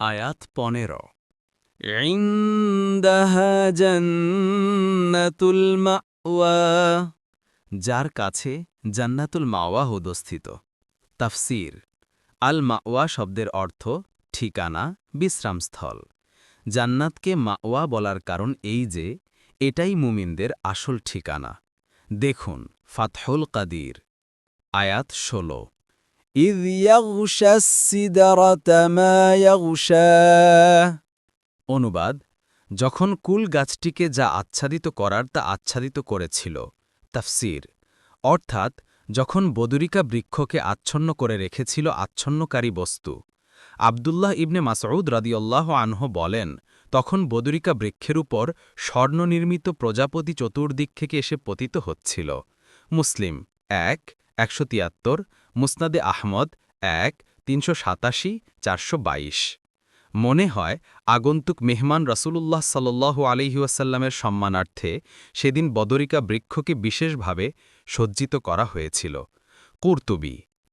আয়াত পনেরো। জান্নাতুল মাওয়া। যার কাছে জান্নাতুল মাওয়া হুদস্থিত। তাফসির। আল মাওয়া শব্দের অর্থ ঠিকানা, বিশ্রামস্থল। জান্নাতকে মাওয়া বলার কারণ এই যে, এটাই মুমিনদের আসল ঠিকানা। দেখুন, ফাতহুল কাদির, আয়াত ষোলো। إذ يغشى السدرة ما يغشى অনুবাদ যখন কুল গাছটিকে যা আচ্ছাদিত করার তা আচ্ছাদিত করেছিল তাফসির অর্থাৎ যখন বদরিকা বৃক্ষকে আচ্ছন্ন করে রেখেছিল আচ্ছন্নকারী বস্তু আবদুল্লাহ ইবনে মাসউদ রাদিয়াল্লাহ আনহ বলেন তখন বদরিকা বৃক্ষের উপর স্বর্ণনির্মিত প্রজাপতি চতুর্দিক থেকে এসে পতিত হচ্ছিল মুসলিম এক একশো তিয়াত্তর, মুসনাদে আহমদ এক, তিনশো সাতাশি, চারশো বাইশ। মনে হয়, আগন্তুক মেহমান রসুলুল্লাহ সাল্লু আলহিউসাল্লামের সম্মানার্থে সেদিন বদরিকা বৃক্ষকে বিশেষভাবে সজ্জিত করা হয়েছিল। কুর্তুবি